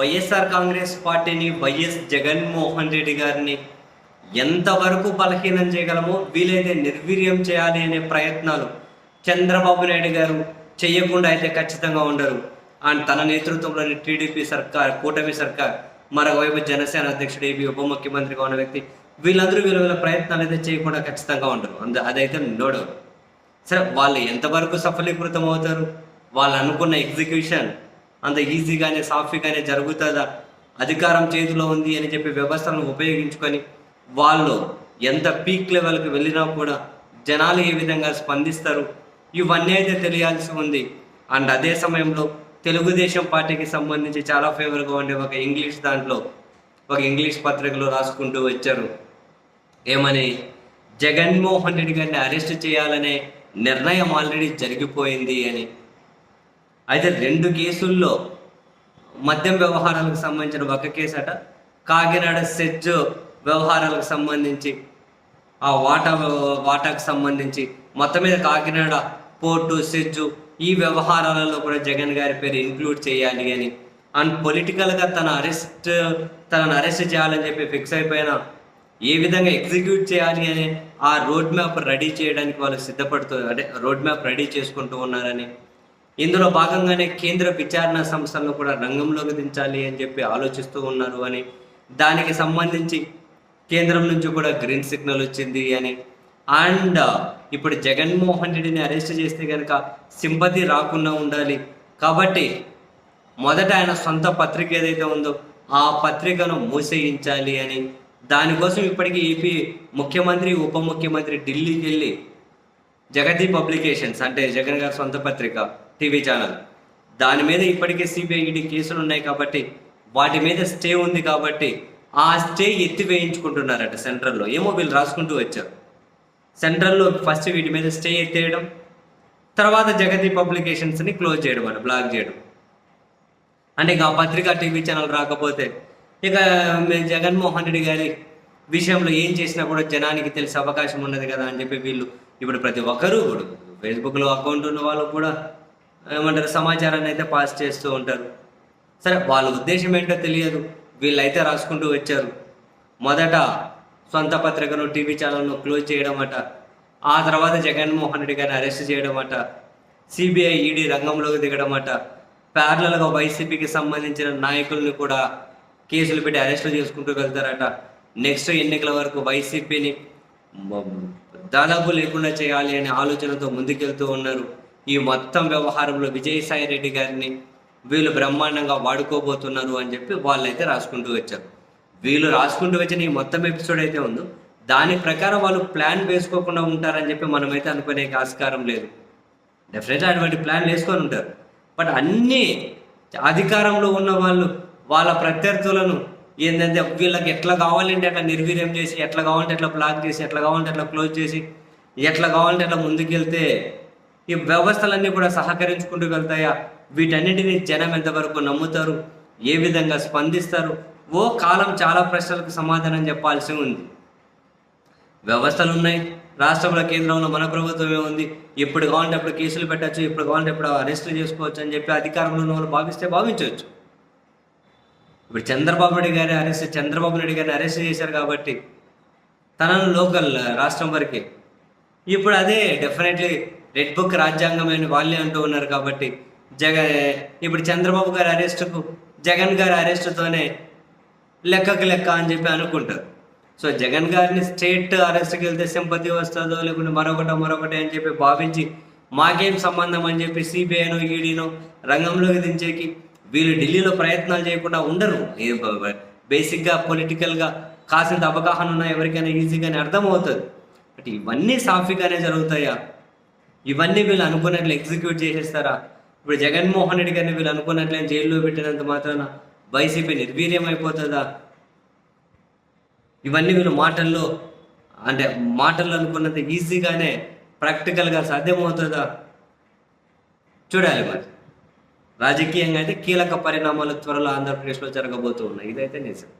వైఎస్ఆర్ కాంగ్రెస్ పార్టీని వైఎస్ జగన్మోహన్ రెడ్డి గారిని ఎంతవరకు బలహీనం చేయగలమో వీలైతే నిర్వీర్యం చేయాలి అనే ప్రయత్నాలు చంద్రబాబు నాయుడు గారు చేయకుండా అయితే ఖచ్చితంగా ఉండరు. అండ్ తన నేతృత్వంలోని టీడీపీ సర్కార్ కూటమి సర్కార్ మరోవైపు జనసేన అధ్యక్షుడు ఏపీ ఉప ముఖ్యమంత్రిగా ఉన్న వ్యక్తి వీళ్ళందరూ వీళ్ళ వీళ్ళ ప్రయత్నాలు అయితే చేయకుండా ఖచ్చితంగా ఉండరు. అంద అదైతే నోడవు సరే వాళ్ళు ఎంతవరకు సఫలీకృతం అవుతారు? వాళ్ళు అనుకున్న ఎగ్జిక్యూషన్ అంత ఈజీగానే సాఫీగానే జరుగుతుందా? అధికారం చేతిలో ఉంది అని చెప్పి వ్యవస్థలను ఉపయోగించుకొని వాళ్ళు ఎంత పీక్ లెవెల్కి వెళ్ళినా కూడా జనాలు ఏ విధంగా స్పందిస్తారు? ఇవన్నీ అయితే తెలియాల్సి ఉంది. అండ్ అదే సమయంలో తెలుగుదేశం పార్టీకి సంబంధించి చాలా ఫేవర్గా ఉండే ఒక ఇంగ్లీష్ దాంట్లో ఒక ఇంగ్లీష్ పత్రికలో రాసుకుంటూ వచ్చారు. ఏమని? జగన్మోహన్ రెడ్డి గారిని అరెస్ట్ చేయాలనే నిర్ణయం ఆల్రెడీ జరిగిపోయింది అని. అయితే రెండు కేసుల్లో మద్యం వ్యవహారాలకు సంబంధించిన ఒక కేసు అట కాకినాడ సెజ్ వ్యవహారాలకు సంబంధించి ఆ వాటా వాటాకు సంబంధించి మొత్తం మీద కాకినాడ పోర్టు సెజ్జు ఈ వ్యవహారాలలో కూడా జగన్ గారి పేరు ఇంక్లూడ్ చేయాలి అని. అండ్ పొలిటికల్గా తన అరెస్ట్ తనను అరెస్ట్ చేయాలని చెప్పి ఫిక్స్ అయిపోయిన ఏ విధంగా ఎగ్జిక్యూట్ చేయాలి అని ఆ రోడ్ మ్యాప్ రెడీ చేయడానికి వాళ్ళు సిద్ధపడుతూ అంటే రోడ్ మ్యాప్ రెడీ చేసుకుంటూ ఉన్నారని ఇందులో భాగంగానే కేంద్ర విచారణ సంస్థలను కూడా రంగంలోకి దించాలి అని చెప్పి ఆలోచిస్తూ ఉన్నారు అని దానికి సంబంధించి కేంద్రం నుంచి కూడా గ్రీన్ సిగ్నల్ వచ్చింది అని. అండ్ ఇప్పుడు జగన్మోహన్ రెడ్డిని అరెస్ట్ చేస్తే కనుక సింపతి రాకుండా ఉండాలి. కాబట్టి మొదట ఆయన సొంత పత్రిక ఏదైతే ఉందో ఆ పత్రికను మూసేయించాలి అని. దానికోసం ఇప్పటికీ ఏపీ ముఖ్యమంత్రి ఉప ముఖ్యమంత్రి ఢిల్లీకి వెళ్ళి జగతి పబ్లికేషన్స్ అంటే జగన్ గారి సొంత పత్రిక టీవీ ఛానల్. దాని మీద ఇప్పటికే సిబిఐ ఈడీ కేసులు ఉన్నాయి కాబట్టి వాటి మీద స్టే ఉంది కాబట్టి ఆ స్టే ఎత్తివేయించుకుంటున్నారట సెంట్రల్లో. ఏమో వీళ్ళు రాసుకుంటూ వచ్చారు. సెంట్రల్లో ఫస్ట్ వీటి మీద స్టే ఎత్తేయడం తర్వాత జగతి పబ్లికేషన్స్ని క్లోజ్ చేయడం అట బ్లాక్ చేయడం. అంటే ఇక ఆ పత్రిక టీవీ ఛానల్ రాకపోతే ఇక జగన్మోహన్ రెడ్డి గారి విషయంలో ఏం చేసినా కూడా జనానికి తెలిసే అవకాశం ఉన్నది కదా అని చెప్పి వీళ్ళు ఇప్పుడు ప్రతి ఒక్కరూ ఇప్పుడు ఫేస్బుక్లో అకౌంట్ ఉన్న వాళ్ళు కూడా ఏమంటారు సమాచారాన్ని అయితే పాస్ చేస్తూ ఉంటారు. సరే వాళ్ళ ఉద్దేశం ఏంటో తెలియదు. వీళ్ళైతే రాసుకుంటూ వచ్చారు. మొదట సొంత పత్రికను టీవీ ఛానల్ను క్లోజ్ చేయడం అట ఆ తర్వాత జగన్మోహన్ రెడ్డి గారిని అరెస్ట్ చేయడం అట సిబిఐ ఈడీ రంగంలోకి దిగడం అట ప్యారలల్గా వైసీపీకి సంబంధించిన నాయకుల్ని కూడా కేసులు పెట్టి అరెస్టులు చేసుకుంటూ వెళ్తారట. నెక్స్ట్ ఎన్నికల వరకు వైసీపీని దాదాపు లేకుండా చేయాలి అనే ఆలోచనతో ముందుకెళ్తూ ఉన్నారు. ఈ మొత్తం వ్యవహారంలో విజయసాయి రెడ్డి గారిని వీళ్ళు బ్రహ్మాండంగా వాడుకోబోతున్నారు అని చెప్పి వాళ్ళైతే రాసుకుంటూ వచ్చారు. వీళ్ళు రాసుకుంటూ వచ్చిన ఈ మొత్తం ఎపిసోడ్ అయితే ఉందో. దాని ప్రకారం వాళ్ళు ప్లాన్ వేసుకోకుండా ఉంటారని చెప్పి మనమైతే అనుకునే ఆస్కారం లేదు. డెఫినెట్గా అటువంటి ప్లాన్ వేసుకొని ఉంటారు. బట్ అన్ని అధికారంలో ఉన్న వాళ్ళు వాళ్ళ ప్రత్యర్థులను ఏంటంటే వీళ్ళకి ఎట్లా కావాలంటే అట్లా నిర్వీర్యం చేసి ఎట్లా కావాలంటే ఎట్లా బ్లాక్ చేసి ఎట్లా కావాలంటే అట్లా క్లోజ్ చేసి ఎట్లా కావాలంటే అట్లా ముందుకెళ్తే ఈ వ్యవస్థలన్నీ కూడా సహకరించుకుంటూ వెళ్తాయా వీటన్నిటిని జనం ఎంతవరకు నమ్ముతారు? ఏ విధంగా స్పందిస్తారు? ఓ కాలం చాలా ప్రశ్నలకు సమాధానం చెప్పాల్సి ఉంది. వ్యవస్థలు ఉన్నాయి రాష్ట్రంలో కేంద్రంలో మన ప్రభుత్వమే ఉంది. ఎప్పుడు కావాలంటే అప్పుడు కేసులు పెట్టచ్చు ఎప్పుడు కావాలంటే ఇప్పుడు అరెస్టులు చేసుకోవచ్చు అని చెప్పి అధికారంలో ఉన్న వాళ్ళు భావిస్తే భావించవచ్చు. ఇప్పుడు చంద్రబాబు నాయుడు గారి అరెస్ట్ చంద్రబాబు నాయుడు గారిని అరెస్ట్ చేశారు కాబట్టి తనను లోకల్ రాష్ట్రం వరకే. ఇప్పుడు అదే డెఫినెట్లీ రెడ్ బుక్ రాజ్యాంగమైన వాళ్ళే అంటూ ఉన్నారు కాబట్టి జగ ఇప్పుడు చంద్రబాబు గారి అరెస్టుకు జగన్ గారి అరెస్టుతోనే లెక్కకు లెక్క అని చెప్పి అనుకుంటారు. సో జగన్ గారిని స్టేట్ అరెస్ట్కి వెళ్తే సింపతి వస్తుందో లేకుంటే మరొకటో మరొకటి అని చెప్పి భావించి మాకేం సంబంధం అని చెప్పి సిబిఐనో ఈడీనో రంగంలోకి దించేకి వీళ్ళు ఢిల్లీలో ప్రయత్నాలు చేయకుండా ఉండరు. బేసిక్గా పొలిటికల్గా కాసింత అవగాహన ఉన్న ఎవరికైనా ఈజీగానే అర్థమవుతుంది. బట్ ఇవన్నీ సాఫీగానే జరుగుతాయా? ఇవన్నీ వీళ్ళు అనుకున్నట్లు ఎగ్జిక్యూట్ చేసేస్తారా? ఇప్పుడు జగన్మోహన్ రెడ్డి గారిని వీళ్ళు అనుకున్నట్లే జైల్లో పెట్టినంత మాత్రాన వైసీపీ నిర్వీర్యం అయిపోతుందా ఇవన్నీ వీళ్ళు మాటల్లో అంటే మాటల్లో అనుకున్నంత ఈజీగానే ప్రాక్టికల్గా సాధ్యమవుతుందా? చూడాలి మరి. రాజకీయంగా అయితే కీలక పరిణామాలు త్వరలో ఆంధ్రప్రదేశ్లో జరగబోతూ ఉన్నాయి. ఇదైతే నిజం.